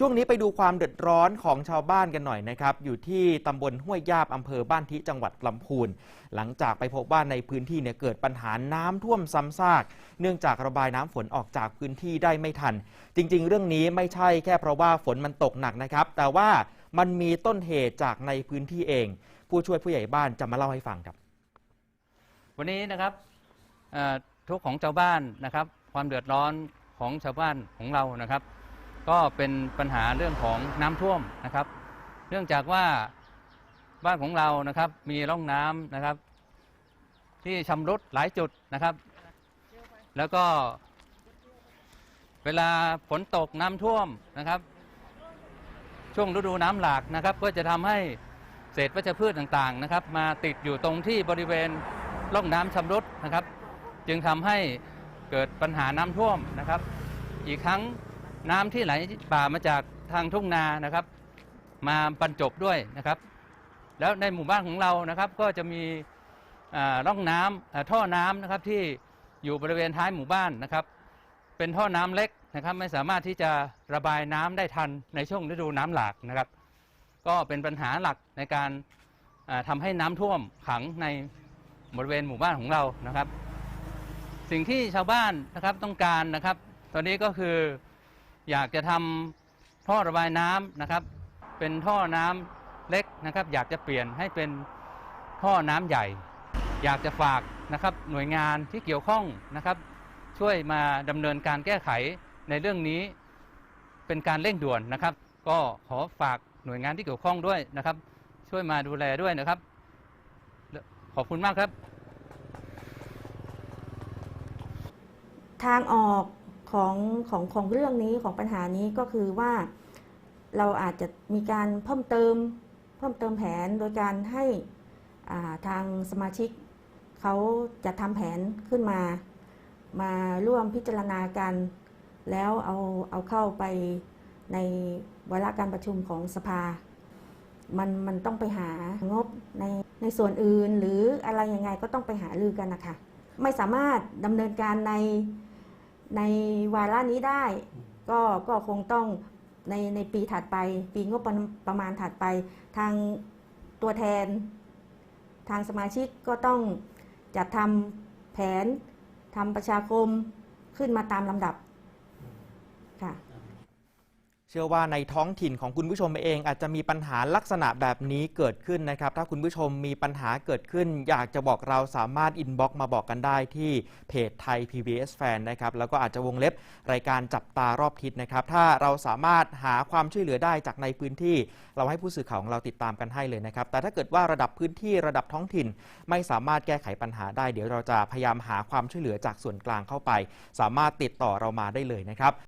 ช่วงนี้ไปดูความเดือดร้อนของชาวบ้านกันหน่อยนะครับ อยู่ที่ตำบลห้วยยาบอำเภอบ้านทิจังหวัดลำพูน หลังจากไปพบว่าในพื้นที่เนี่ยเกิดปัญหาน้ำท่วมซ้ำซาก เนื่องจากระบายน้ำฝนออกจากพื้นที่ได้ไม่ทัน จริง ๆ เรื่องนี้ไม่ใช่แค่เพราะว่าฝนมันตกหนักนะครับ แต่ว่ามันมีต้นเหตุจากในพื้นที่เอง ผู้ช่วยผู้ใหญ่บ้านจะมาเล่าให้ฟังครับ วันนี้นะครับทุกของชาวบ้านนะครับ ความเดือดร้อนของชาวบ้านของเรานะครับ ก็เป็นปัญหาเรื่องของน้ำท่วมนะครับ เนื่องจากว่าบ้านของเรานะครับมีร่องน้ำนะครับ ที่ชำรุดหลายจุดนะครับ แล้วก็ เวลาฝนตกน้ำท่วมนะครับ ช่วงฤดูน้ำหลากนะครับ ก็จะทำให้เศษวัชพืชต่างๆนะครับ มาติดอยู่ตรงที่บริเวณร่องน้ำชำรุดนะครับ จึงทำให้เกิดปัญหาน้ำท่วมนะครับ อีกครั้ง น้ำที่ไหลป่ามาจากทางทุ่งนานะครับ มาบรรจบด้วยนะครับ แล้วในหมู่บ้านของเรานะครับก็จะมีร่องน้ำอ่าท่อน้ำนะครับที่อยู่บริเวณท้ายหมู่บ้านนะครับ เป็นท่อน้ำเล็กนะครับ ไม่สามารถที่จะระบายน้ำได้ทันในช่วงฤดูน้ำหลากนะครับ ก็เป็นปัญหาหลักในการอ่าทำให้น้ำท่วมขังในบริเวณหมู่บ้านของเรานะครับ สิ่งที่ชาวบ้านนะครับต้องการนะครับ ตอนนี้ก็คือ อยากจะทำท่อระบายน้ำนะครับ เป็นท่อน้ำเล็กนะครับ อยากจะเปลี่ยนให้เป็นท่อน้ำใหญ่ อยากจะฝากนะครับหน่วยงานที่เกี่ยวข้องนะครับ ช่วยมาดำเนินการแก้ไขในเรื่องนี้ เป็นการเร่งด่วนนะครับ ก็ขอฝากหน่วยงานที่เกี่ยวข้องด้วยนะครับ ช่วยมาดูแลด้วยนะครับ ขอบคุณมากครับ ทางออก ของของของเรื่องนี้ของปัญหานี้ก็คือว่าเราอาจจะมีการเพิ่มเติม เพิ่มเติมแผนโดยการให้าทางสมาชิกเขาจะทำแผนขึ้นมา มาร่วมพิจารณากัน แล้วเอาเอาเข้าไปในวาระการประชุมของสภา มันมันต้องไปหางบในในส่วนอื่น หรืออะไรยังไงก็ต้องไปหาลือกันนะคะ ไม่สามารถดำเนินการใน ในวาระนี้ได้ ก็ก็คงต้องในในปีถัดไป ปีงบประประมาณถัดไป ทางตัวแทน ทางสมาชิกก็ต้องจัดทำแผนทำประชาคมขึ้นมาตามลำดับค่ะ เชื่อว่าในท้องถิ่นของคุณผู้ชมเอง อาจจะมีปัญหาลักษณะแบบนี้เกิดขึ้นนะครับ ถ้าคุณผู้ชมมีปัญหาเกิดขึ้น อยากจะบอกเราสามารถอินบ็อกมาบอกกันได้ที่เพจไทย PBS Fan นะครับ แล้วก็อาจจะวงเล็บรายการจับตารอบทิศนะครับ ถ้าเราสามารถหาความช่วยเหลือได้จากในพื้นที่ เราให้ผู้สื่อข่าวของเราติดตามกันให้เลยนะครับ แต่ถ้าเกิดว่าระดับพื้นที่ระดับท้องถิ่น ไม่สามารถแก้ไขปัญหาได้ เดี๋ยวเราจะพยายามหาความช่วยเหลือจากส่วนกลางเข้าไป สามารถติดต่อเรามาได้เลยนะครับ